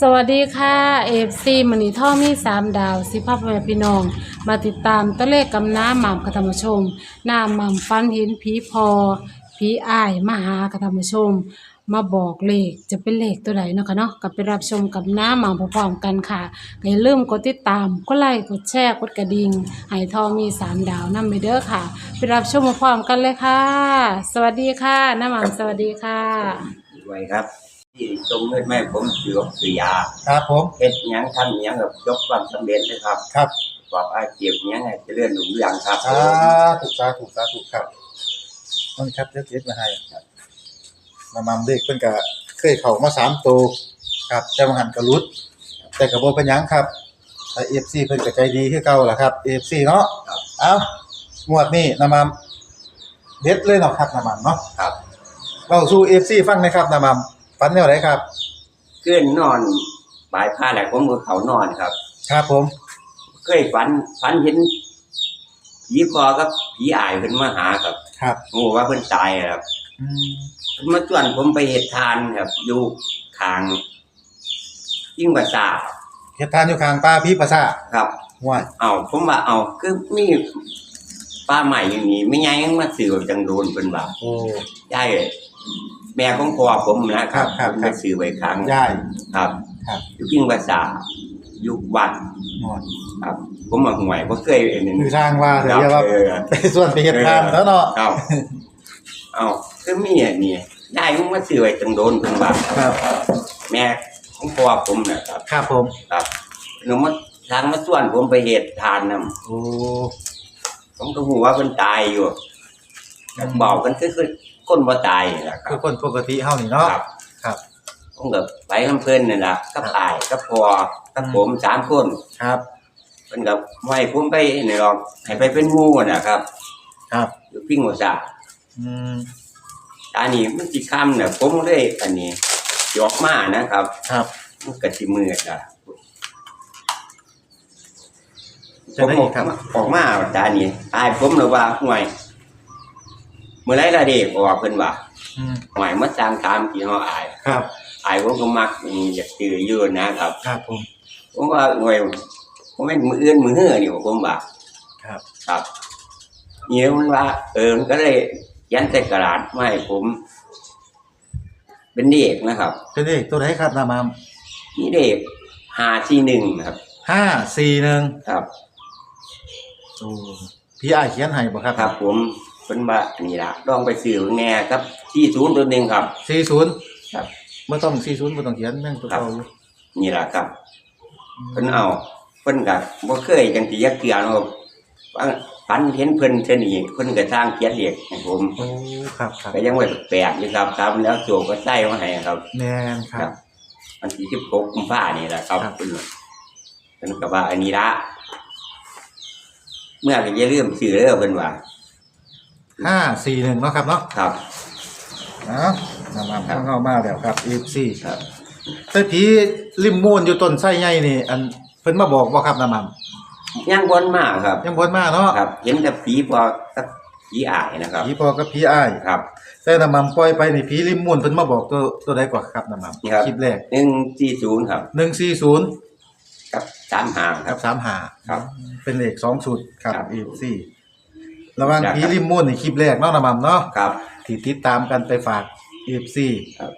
สวัสดีค่ะเอฟซีมันีท่อมีสามดาวสิภาพแม่พี่น้อง มาติดตามตัวเลขกำน้ำหม่ำกระธรรมชมหน้าหม่ำฟันเห็นผีพอผีอ้ายมาหากระธรรมชม มาบอกเลขจะเป็นเลขตัวไหนเนาะคะเนาะกับไปรับชมกับน้าหม่ำพร้อมๆกันค่ะอย่าลืมกดติดตามกดไลค์กดแชร์กดกระดิ่งให้ทอมีสามดาวนั่นไปเด้อค่ะ ไปรับชมพร้อมๆกันเลยค่ะ สวัสดีค่ะน้าหม่ำสวัสดีค่ะ ไว้ครับ ที่จงเงินแม่ผมถือว่าคือยาครับผมเฮ็ดหยังทำหยังกับยกความสำเร็จเลยครับครับบอกอาเจียบหยังให้เจริญรุ่งเรืองครับสาธุสาธุสาธุครับมันครับเดี๋ยวเจ็ดมาให้ครับมามำเด็กเพิ่นก็เคยเข้ามาสามตัวครับแต่ว่าหันกระลุด แต่ก็บ่เป็นหยังครับแต่ FC เพิ่นก็ใจดีคือเก่าล่ะครับ FC เนาะครับเอ้างวดนี้นำมาเด็ดเลยเนาะครับนำมาเนาะครับเว้าสู่ FC ฟังหนะครับนำมา ฝันแนวไหนครับขึ้นนอนปลายผ้าแหละผมก็เขานอนครับ ครับผม เคยฝันฝันเห็นผีพอกับผีอายเพิ่นมาหาครับครับโอ้ว่าเพิ่นตายครับอืมเพิ่นมาชวนผมไปเฮ็ดทานครับ อยู่ทางยิ่งกว่าซาเฮ็ดทานอยู่ข้างป่าพี่ประสาทครับห้วยเอาผมว่าเอาคือมีป้าใหม่อย่างนี้ไม่ไงยังมาสื่อจังโดนเพิ่นว่าโอ้ใช่ แม่ของพ่อผมนะครับครับผมครัไปบซื้อไว้ครั้งยายครับ ครับ อยู่ยิ่งภาษาอยู่วัดหน่อยครับ ผมมาห่วยบ่เคยเห็นคือทางว่าเถอะเรียกว่าเออ ไปส่วนไปเฮ็ดทานแล้วเนาะครับเอาคือมีอันนี้ยายมึงมาซื้อไว้จังโดนเพิ่นว่าครับ แม่ของพ่อผมนะครับ ครับผม ครับหนูมาทางมาส่วนผมไปเฮ็ดทานนํโอ้ ผมก็ฮู้ว่าเพิ่นตายอยู่ ก็บอกกันคือคือคนบ่ตายนี่แหละคคืรัอบคนปกติเฮานี่เนาะ ครับครับ ผมก็ไปกับเพิ่นนั่นล่ะกับอายกับพ่อกับผมสามคนครับ เพิ่นก็บ่ให้ผมไปนี่หรอกให้ไปเป็นหมู่นะครับ ครับ อยู่พิงหัวซาอืมอันนี้มันสิค่ำน่ะผมเลยอันนี้ยออกมานะครับ ครับ มันก็สิมืดอะจะได้อีกครับ ออกมาจานี้อายผมเลยว่าห่วย เมื่อไรล่ะเด็กออกเพิ่นว่าอืมห่วยมาจางตามที่เฮาอายครับอายผมก็มักอืมอยากซื้ออยู่นะครับ ครับผม ผมว่าห่วยผมเป็นมืออื่นมือเฮือนี่ผมว่าครับ ครับเนี่ยมันว่า เออมันก็เลยยันใส่กระดาษมาให้ผม เป็นเด็กนะครับเป็นเลขตัวไหนครับนามามนี่เด็กหาที่หนึ่งครับ ห้าสี่หนึ่งครับ โอ้พี่อ้ายเขียนให้บ่ครับครับผม เป็นว่านี่ละลองไปสื่อแง่ครับที่ศูนย์ตัวหนึ่งครับ สี่ศูนย์ครับบ่ต้องสี่ศูนย์บ่ต้องเขียนแม่งตัวเก่าอยู่นี่ละครับเพิ่นเอาเพิ่นก็บ่เคยจังสิยักเกียเนาะว่าฝันเห็นเพิ่นเท่านี้เพิ่นก็สร้างเขียนเลขให้ผมโอ้ครับครับก็ยังว่าแปลกอยู่ครับครับแล้วโจก็ใส่มาให้ครับ แม่นครับวันที่16กุมภานี่แหละครับครับ เพิ่นว่าเพิ่นก็ว่าอันนี้ละเมื่อก็อย่าลืมซื้อเด้อเพิ่นว่า ห้าสี่หนึ่งเนาะครับเนาะครับเอ้านามามเข้ามาแล้วครับ FC ครับแต่ผีริมมูนอยู่ต้นไส้ใหญ่นี่ อันเพิ่นมาบอกบ่ครับนามามยังวนมากครับ ยังบ่มาเนาะครับ เห็นแต่ผีพอกับผีอายนะครับ ผีพอกับผีอ้าย ครับ แต่น้ำมันปล่อยไปนี่ผีริมมูลเพิ่นมาบอกตัวตัวใดกว่าครับน้ำมันนี่ครับคลิปแรกหนึ่งสี่ศูนย์ครับ140กับสามหางคกัรับบ35ครับเป็นเลขสองชุดครับครับ FC ระหว่างผีริมมูลนี่คลิปแรกเนาะน้ำมันเนาะครับ ที่ติดตามกันไปฝาก FC ครับ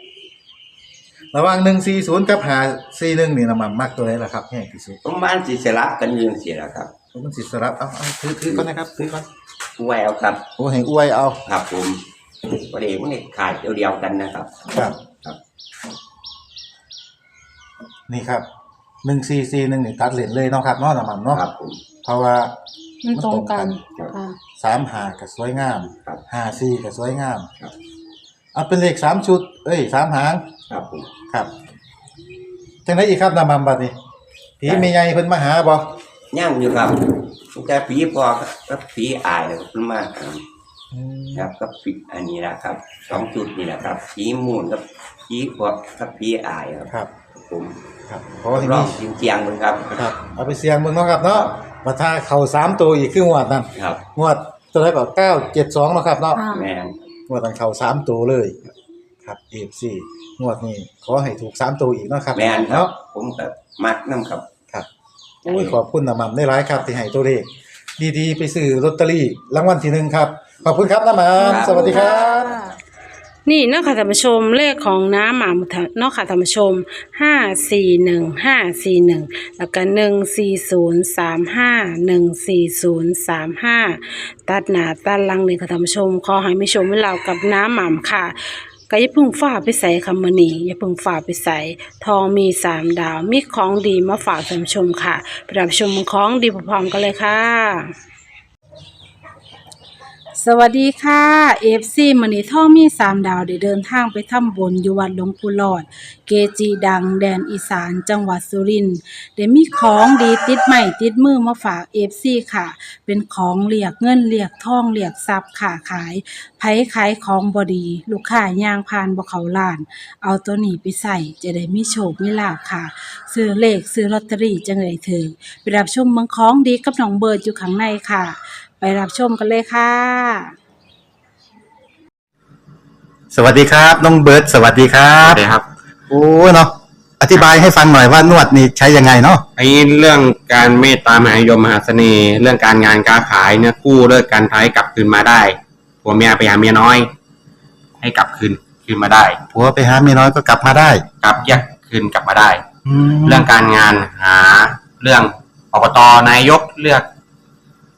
ระหว่าง140กับ541นี่น้ำมันมักตัวใดล่ะครับแห้งที่สุดประมาณสิสลับกันอยืนเสียแล้วครับมันสิสลับเอาเอาถือถือก่อนนะครับถือก่อนแววครับโอ้ให้อวยเอาครับผมประเดี๋ยวมันขาดเดียวๆกันนะครับ ครับ ครับ นี่ครับ1441นี่ตัดเหรียญเลยเนาะครับเนาะน้ำมันเนาะ ครับผมเพราะว่า มันตรงกันครับ ค่ะสามหาก็สวยงามครับห้าสี่ก็สวยงามครับ เอาเป็นเลขสามชุด เอ้ยสามหางครับผม ครับจังไดอีกครับนำมัมบัดนี้ผีแม่ใหญ่เพิ่นมาหาบ่ย่างอยู่ครับแต่ผีพอกับผีอายเลยขึ้นมาครับกับผีอันนี้แหละครับสองจุดนี่แหละครับผีมูนกับผีพอกับผีอายครับ ครับ ผมครับขอให้รอมีบเสียงๆมันครับ ครับ เอาไปเสี่ยงเบิ่งเนาะครับเนาะ ว่าถ้าเข้าสามตัวอีกคืองวดนั้นครับ งวดตัวไหนก็972เนาะครับเนาะอ่าแม่นงวดนั้นเข้าสามตัวเลย ครับ AFC งวดนี้ขอให้ถูกสามตัวอีกเนาะครับแม่นครับ เนาะผมก็มักน้ำครับ ครับโอ้ยขอบคุณน้ำมันได้ร้ายครับที่ให้ตัวเลขดีๆ ไปซื้อลอตเตอรี่รางวัลที่หนึ่งครับ ขอบคุณครับน้ำมันสวัสดีครับ นี่เนาะค่ะท่านผู้ชมเลขของน้ำหมาหมุทะเนาะค่ะท่านผู้ชมห้าสี่หนึ่งห้าสี่หนึ่งแล้วก็หนึ่งสี่ศูนย์สามห้าหนึ่งสี่ศูนย์สามห้าตัดหนาตัดลังเลยค่ะท่านผู้ชมขอให้ไม่ชมเล่ากับน้ำหม่ำค่ะก็อย่าพึ่งฝ่าไปใส่คำมือนีอย่าพึ่งฝ่าไปใส่ทองมีสามดาวมีของดีมาฝากท่านผู้ชมค่ะไปรับชมของดีพร้อมกันเลยค่ะ สวัสดีค่ะเอฟซีมันีท่อมีสามดาวได้เดินทางไปทำบุญอยู่วัดหลวงปู่หลอด เกจีดังแดนอีสานจังหวัดสุรินทร์ได้มีของดีติดใหม่ติดมือมาฝากเอฟซีค่ะ เป็นของเรียกเงินเรียกทองเรียกทรัพย์ค่ะขายไผขายของบอดี ลูกค้าย่างพานบ่เขาล้าน เอาตัวนี้ไปใส่จะได้มีโชคมีลาภค่ะ ซื้อเลขซื้อลอตเตอรี่จังเลยถึงไปรับชมเมืองของดีกับน้องเบิร์ดอยู่ข้างในค่ะ ไปรับชมกันเลยค่ะ สวัสดีครับ น้องเบิร์ดสวัสดีครัครับบเลยครับโอ้เนาะอธิบายให้ฟังหน่อยว่านวดนี่ใช้ยังไงเนาะไอ้เรื่องการเมตตามหานิยมมหาเสน่ห์เรื่องการงานการขายเนี่ยกู้เลิกการท้ายกลับคืนมาได้ผัวเมียไปหาเมียน้อย ให้กลับคืนคืนมาได้ผัวไปหาเมียน้อยก็กลับมาได้กลับแยกคืนกลับมาได้แล้เรื่วองการงานหาเรื่องอบตนายกเลือก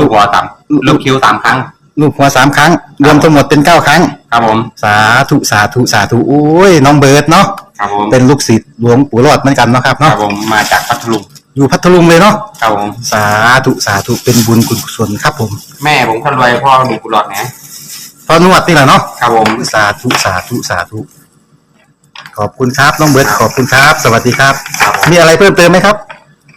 ลูกหัวสามลูกคิ้วสามครั้ง ลูกหัวสามครั้ง รวมทั้งหมดเป็นเก้าครั้ง ครับผม สาธุสาธุสาธุโอ้ยน้องเบิร์ดเนาะครับผมเป็นลูกศิษย์หลวงปู่รอดเหมือนกันเนาะครับครัเนาะบผมมาจากพัทลุงอยู่พัทลุงเลยเนาะครับผมสาธุสาธุเป็นบุญกุศลครับผมแม่ผมคนรวยพ่อมีกุหลาบนะพอนวดนี่แหละเนาะครับผมสาธุสาธุสาธุขอบคุณครับน้องเบิร์ดขอบคุณครับ สวัสดีครับ ครับผมมีอะไรเพิ่มเติมไหมครับ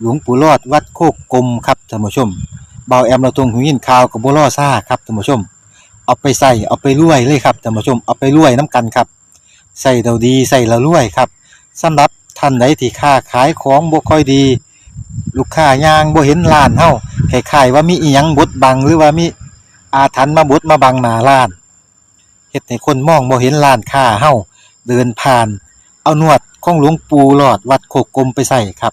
หลวงปู่รอดวัดโคกกลมครับท่านผู้ชมเบาแอมเราตรงหูยินข่าวกับบัวล่อซ่าครับท่านผู้ชม เอาไปใส่เอาไปรวยเลยครับท่านผู้ชมเอาไปรวยน้ำกันครับใส่เราดีใส่เรารวยครับสำหรับท่านใดที่ค้าขายของบ่ค่อยดี ลูกค้ายางบ่เห็นร้านเฮาคล้ายๆว่ามีอีหยังบดบังหรือว่ามีอาถรรพ์มาบดมาบังหน้าร้านเฮ็ดให้คนมองบ่เห็นร้านค้าเฮาเดินผ่าน เอานวดของหลวงปู่หลอดวัดโคกกลมไปใส่ครับ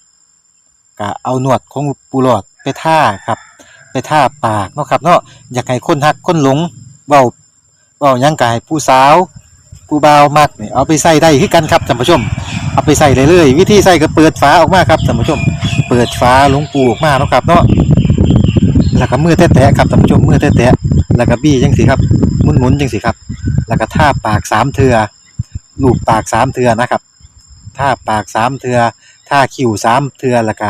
ก็เอาหนวดของปูหลอดไปท่าครับ ไปท่าปากเนาะครับเนาะอยากให้คนหักคนหลงเว้าเว้ายังกายผู้สาวผู้บ่าวมักนี่เอาไปใส่ได้คือกันครับท่านผู้ชม เอาไปใส่ได้เลยวิธีใส่ก็เปิดฝาออกมาครับท่านผู้ชม เปิดฝาหลวงปูออกมาเนาะครับเนาะแล้วก็มือแตะๆครับท่านผู้ชมมือแตะๆแล้วก็บี้จังสิครับหมุนๆจังสิครับ แล้วก็ท่าปากสามเทือลูบปากสามเทือนะครับท่าปากสามเทือท่าคิ้วสามเทือแล้วก็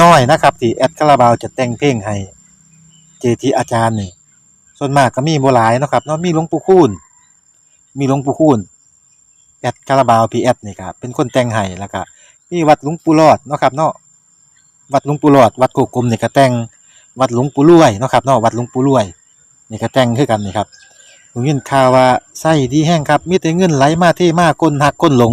น้อยนะครับที่แอดคาราบาวจะแต่งเพลงให้เจทีอาจารย์นี่ส่วนมากก็มีบ่หลายนะครับเนาะมีหลวงปู่คูณมีหลวงปู่คูณแอดคาราบาวพีแอดนี่ครับเป็นคนแต่งให้แล้วก็มีวัดหลวงปู่รอดนะครับเนาะวัดหลวงปู่รอด วัดโกกลมนี่ก็แต่งวัดหลวงปู่รวยนะครับเนาะวัดหลวงปู่รวยนี่ก็แต่งคือกันนี่ครับผมยินข่าวว่าไส้ดีแห้งครับมีแต่เงินไหลมาเทมาก้นหักก้นหลง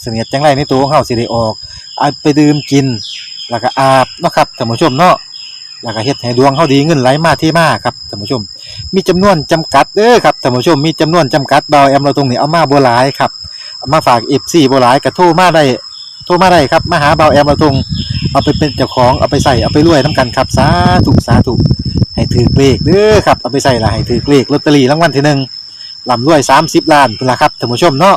เสนียดจังไรในตัวของเฮาสิได้ออกเอาไปดื่มกิน แล้วก็อาบเนาะครับท่านผู้ชมเนาะแล้วก็เฮ็ดให้ดวงเฮาดีเงินไหลมาที่มาครับท่านผู้ชม มีจำนวนจำกัดเด้อครับท่านผู้ชมมีจำนวนจำกัดเบาแอมเราตรงนี้เอามาบ่หลายครับามาฝาก FC บ่หลายก็โทรมาได้โทรมาได้ครับมาหาเบาแอมเราตรงเอาไปเป็นเจ้าของเอาไปใส่เอาไปรวยนํกันครับสาธุสาธุให้ถือเลขเด้อครับเอาไปใส่ละให้ถือเลขลอตเตอรี่รางวัลที่หนึ่งลำรวย30ล้านพุ่นละครับท่านผู้ชมเนาะ